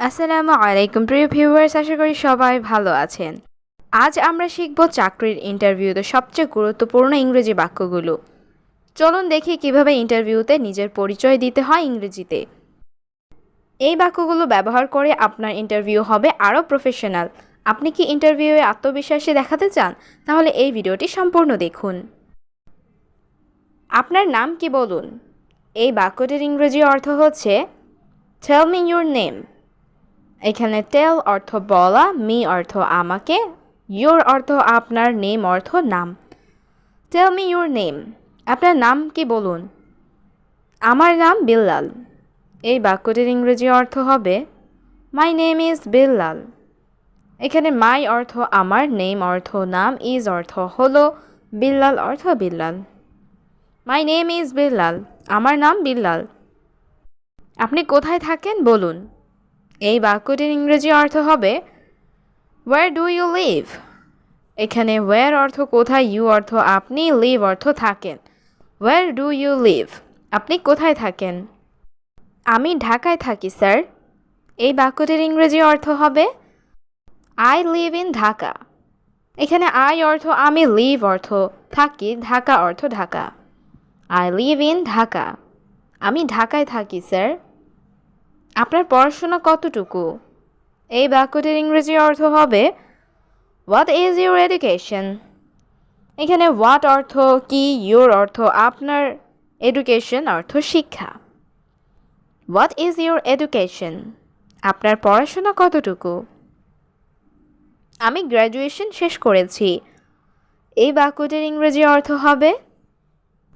আসসালামু আলাইকুম, প্রিয় ভিউয়ার্স আশা করি সবাই ভালো আছেন। আজ আমরা শিখব চাকরির ইন্টারভিউতে সবচেয়ে গুরুত্বপূর্ণ ইংরেজি বাক্যগুলো। চলুন দেখি কীভাবে ইন্টারভিউতে নিজের পরিচয় দিতে হয় ইংরেজিতে। এই বাক্যগুলো ব্যবহার করে আপনার ইন্টারভিউ হবে আরও প্রফেশনাল আপনি কি ইন্টারভিউয়ে আত্মবিশ্বাসী দেখাতে চান? তাহলে এই ভিডিওটি সম্পূর্ণ দেখুন। আপনার নাম কি বলুন? এই বাক্যটির ইংরেজি অর্থ হচ্ছে টেল মি ইউর নেম এখানে টেল অর্থ বলা মি অর্থ আমাকে ইউর অর্থ আপনার নেম অর্থ নাম। টেল মি ইউর নেম আপনার নাম কি বলুন? আমার নাম বিল্লাল। এই বাক্যটির ইংরেজি অর্থ হবে মাই নেম ইজ বিল্লাল। এখানে মাই অর্থ আমার নেম অর্থ নাম ইজ অর্থ হলো, বিল্লাল অর্থ Billal. My name is Billal. আমার নাম বিল্লাল। আপনি কোথায় থাকেন বলুন? এই বাক্যটির ইংরেজি অর্থ হবে ওয়ার ডু ইউ লিভ এখানে ওয়ার অর্থ কোথায় ইউ অর্থ আপনি লিভ অর্থ থাকেন। ওয়ার ডু ইউ লিভ আপনি কোথায় থাকেন? আমি ঢাকায় থাকি, স্যার। এই বাক্যটির ইংরেজি অর্থ হবে আই লিভ ইন ঢাকা এখানে আই অর্থ আমি লিভ অর্থ থাকি। ঢাকা অর্থ Dhaka. I live in Dhaka আমি ঢাকায় থাকি, স্যার। আপনার পড়াশোনা কতটুকু? এই বাক্যটির ইংরেজি অর্থ হবে হোয়াট ইজ ইউর এডুকেশন এখানে হোয়াট অর্থ কি ইউর অর্থ আপনার এডুকেশন অর্থ শিক্ষা। হোয়াট ইজ ইউর এডুকেশন আপনার পড়াশোনা কতটুকু? আমি গ্র্যাজুয়েশন শেষ করেছি। এই বাক্যটির ইংরেজি অর্থ হবে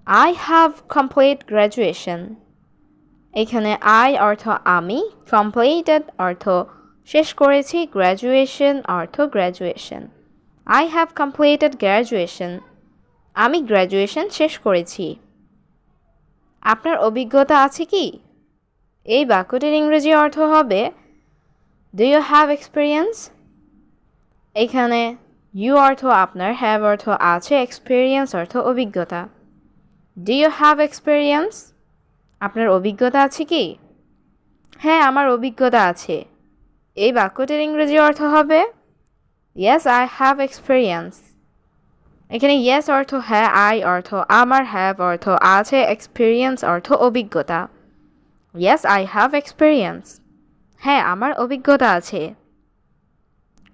আই হ্যাভ কমপ্লিট গ্র্যাজুয়েশন এখানে আই অর্থ আমি কমপ্লিটেড অর্থ শেষ করেছি গ্র্যাজুয়েশন অর্থ graduation I have completed graduation আমি গ্র্যাজুয়েশন শেষ করেছি। আপনার অভিজ্ঞতা আছে কি? এই বাক্যটির ইংরেজি অর্থ হবে ডু ইউ হ্যাভ এক্সপিরিয়েন্স এখানে ইউ অর্থ আপনার হ্যাভ অর্থ আছে এক্সপিরিয়েন্স অর্থ অভিজ্ঞতা। ডু ইউ হ্যাভ এক্সপিরিয়েন্স আপনার অভিজ্ঞতা আছে কি? হ্যাঁ আমার অভিজ্ঞতা আছে। এই বাক্যটির ইংরেজি অর্থ হবে ইয়েস আই হ্যাভ এক্সপিরিয়েন্স এখানে ইয়েস অর্থ হ্যাঁ আই অর্থ আমার হ্যাভ অর্থ আছে এক্সপিরিয়েন্স অর্থ অভিজ্ঞতা। ইয়েস আই হ্যাভ এক্সপিরিয়েন্স হ্যাঁ আমার অভিজ্ঞতা আছে।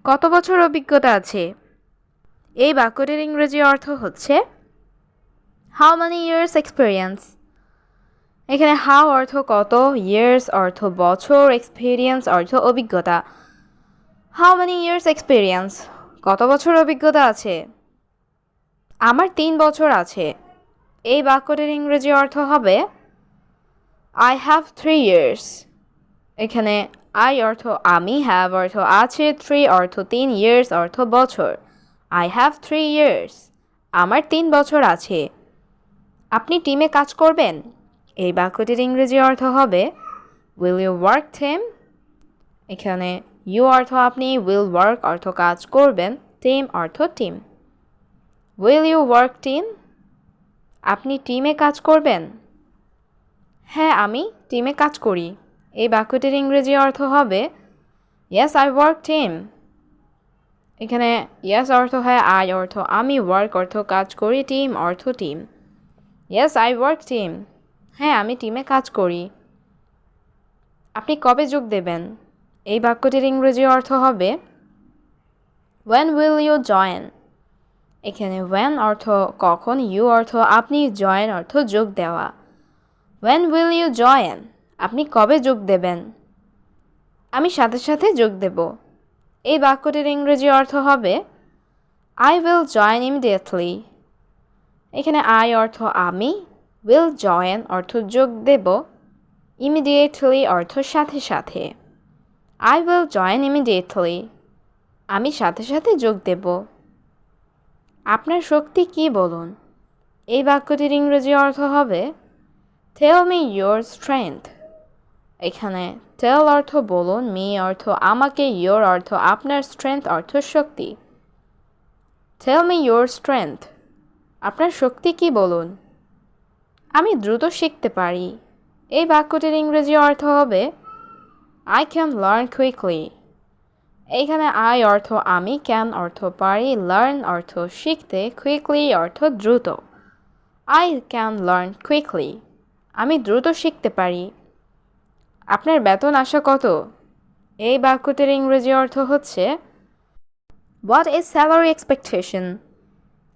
কত বছর অভিজ্ঞতা আছে? এই বাক্যটির ইংরেজি অর্থ হচ্ছে হাউ মানি ইয়ার্স এক্সপিরিয়েন্স এখানে হাউ অর্থ কত ইয়ার্স অর্থ বছর এক্সপিরিয়েন্স অর্থ অভিজ্ঞতা। হাউ মেনি ইয়ার্স এক্সপিরিয়েন্স কত বছর অভিজ্ঞতা আছে? আমার তিন বছর আছে। এই বাক্যটির ইংরেজি অর্থ হবে আই হ্যাভ থ্রি ইয়ার্স এখানে আই অর্থ আমি হ্যাভ অর্থ আছে থ্রি অর্থ তিন ইয়ার্স অর্থ বছর। আই হ্যাভ থ্রি ইয়ার্স আমার তিন বছর আছে। আপনি টিমে কাজ করবেন? এই বাক্যটির ইংরেজি অর্থ হবে উইল ইউ ওয়ার্ক থিম এখানে ইউ অর্থ আপনি উইল ওয়ার্ক অর্থ কাজ করবেন টিম অর্থ team will you work team আপনি টিমে কাজ করবেন? হ্যাঁ আমি টিমে কাজ করি। এই বাক্যটির ইংরেজি অর্থ হবে ইয়েস আই ওয়ার্ক টিম এখানে ইয়েস অর্থ হয় আই অর্থ, আমি ওয়ার্ক অর্থ কাজ করি টিম অর্থ team yes I work team হ্যাঁ আমি টিমে কাজ করি। আপনি কবে যোগ দেবেন? এই বাক্যটির ইংরেজি অর্থ হবে ওয়েন উইল ইউ জয়েন এখানে ওয়েন অর্থ কখন ইউ অর্থ আপনি জয়েন অর্থ যোগ দেওয়া। ওয়েন উইল ইউ জয়েন আপনি কবে যোগ দেবেন? আমি সাথে সাথে যোগ দেব। এই বাক্যটির ইংরেজি অর্থ হবে আই উইল জয়েন ইমিডিয়েটলি এখানে আই অর্থ আমি উইল জয়েন অর্থ যোগ দেব ইমিডিয়েটলি অর্থ সাথে সাথে। আই উইল জয়েন ইমিডিয়েটলি আমি সাথে সাথে যোগ দেব। আপনার শক্তি কি বলুন? এই বাক্যটির ইংরেজি অর্থ হবে টেল মি ইয়োর স্ট্রেংথ এখানে টেল অর্থ বলুন মি অর্থ, আমাকে ইয়োর অর্থ, আপনার স্ট্রেংথ অর্থ শক্তি। টেল মি ইয়োর স্ট্রেংথ আপনার শক্তি কি বলুন? আমি দ্রুত শিখতে পারি। এই বাক্যটির ইংরেজি অর্থ হবে আই ক্যান লার্ন কুইকলি এইখানে আই অর্থ আমি ক্যান অর্থ পারি লার্ন অর্থ শিখতে কুইকলি অর্থ দ্রুত আই ক্যান লার্ন কুইকলি আমি দ্রুত শিখতে পারি। আপনার বেতন আসা কত? এই বাক্যটির ইংরেজি অর্থ হচ্ছে হোয়াট ইজ স্যালারি এক্সপেকটেশন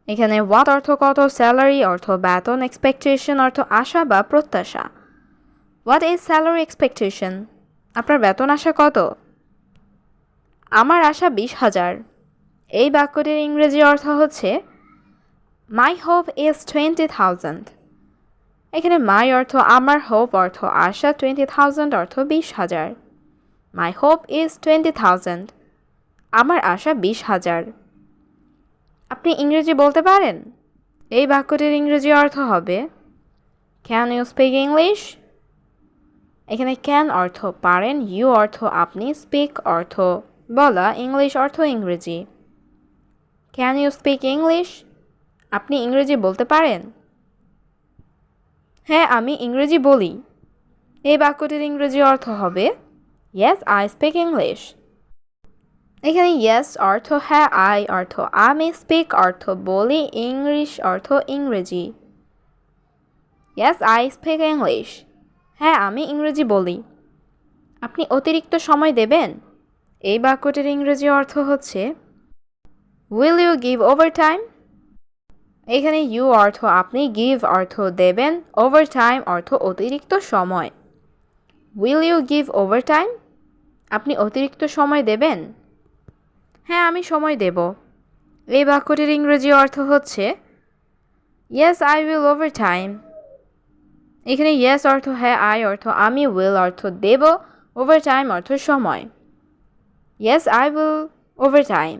এখানে হোয়াট অর্থ কত স্যালারি অর্থ বেতন এক্সপেকটেশন অর্থ আশা বা প্রত্যাশা। হোয়াট ইজ স্যালারি এক্সপেকটেশন আপনার বেতন আশা কত? আমার আশা বিশ হাজার। এই বাক্যটির ইংরেজি অর্থ হচ্ছে my hope is twenty thousand এখানে মাই অর্থ আমার হোপ অর্থ আশা টোয়েন্টি থাউজেন্ড অর্থ বিশ হাজার। My hope is twenty thousand আমার আশা বিশ হাজার। আপনি ইংরেজি বলতে পারেন? এই বাক্যটির ইংরেজি অর্থ হবে ক্যান ইউ স্পিক ইংলিশ এখানে ক্যান অর্থ পারেন ইউ অর্থ আপনি স্পিক অর্থ বলা ইংলিশ অর্থ ইংরেজি। ক্যান ইউ স্পিক ইংলিশ আপনি ইংরেজি বলতে পারেন? হ্যাঁ আমি ইংরেজি বলি। এই বাক্যটির ইংরেজি অর্থ হবে ইয়েস আই স্পিক ইংলিশ এখানে ইয়েস অর্থ হ্যাঁ আই অর্থ আমি স্পিক অর্থ বলি ইংলিশ অর্থ ইংরেজি। ইয়েস আই স্পিক ইংলিশ হ্যাঁ আমি ইংরেজি বলি। আপনি অতিরিক্ত সময় দেবেন? এই বাক্যটির ইংরেজি অর্থ হচ্ছে will you give overtime এখানে ইউ অর্থ আপনি গিভ অর্থ দেবেন ওভার টাইম অর্থ অতিরিক্ত সময়। Will you give overtime আপনি অতিরিক্ত সময় দেবেন? হ্যাঁ আমি সময় দেব। এই বাক্যটির ইংরেজি অর্থ হচ্ছে yes I will overtime এখানে ইয়েস অর্থ হ্যাঁ আই অর্থ, আমি উইল অর্থ, দেব ওভার টাইম অর্থ, সময় yes I will overtime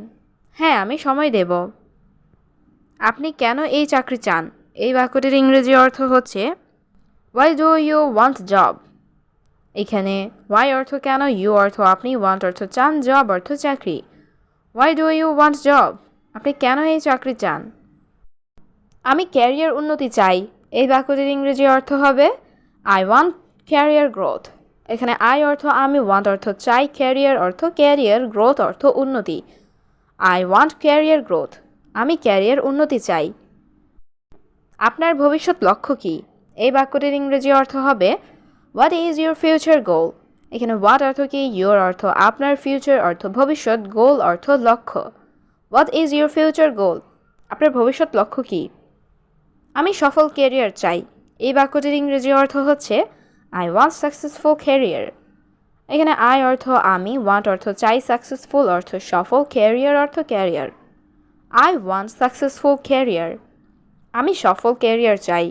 হ্যাঁ আমি সময় দেব। আপনি কেন এই চাকরি চান? এই বাক্যটির ইংরেজি অর্থ হচ্ছে why do you want job এখানে ওয়াই অর্থ কেন? ইউ অর্থ, আপনি ওয়ান্ট অর্থ, চান জব অর্থ, চাকরি why do you want job আপনি কেন এই চাকরি চান? আমি ক্যারিয়ার উন্নতি চাই। এই বাক্যটির ইংরেজি অর্থ হবে আই ওয়ান্ট ক্যারিয়ার গ্রোথ এখানে আই অর্থ, আমি ওয়ান্ট অর্থ, চাই ক্যারিয়ার অর্থ ক্যারিয়ার গ্রোথ অর্থ, উন্নতি। আই ওয়ান্ট ক্যারিয়ার গ্রোথ আমি ক্যারিয়ার উন্নতি চাই। আপনার ভবিষ্যৎ লক্ষ্য কী? এই বাক্যটির ইংরেজি অর্থ হবে what is your future goal এখানে হোয়াট অর্থ কি? ইউর অর্থ আপনার ফিউচার অর্থ ভবিষ্যৎ গোল অর্থ লক্ষ্য। What is your future goal আপনার ভবিষ্যৎ লক্ষ্য কী? আমি সফল ক্যারিয়ার চাই। এই বাক্যটির ইংরেজি অর্থ হচ্ছে আই ওয়ান্ট সাকসেসফুল ক্যারিয়ার এখানে আই অর্থ আমি ওয়ান্ট অর্থ চাই সাকসেসফুল অর্থ সফল ক্যারিয়ার অর্থ career I want successful career আমি সফল ক্যারিয়ার চাই।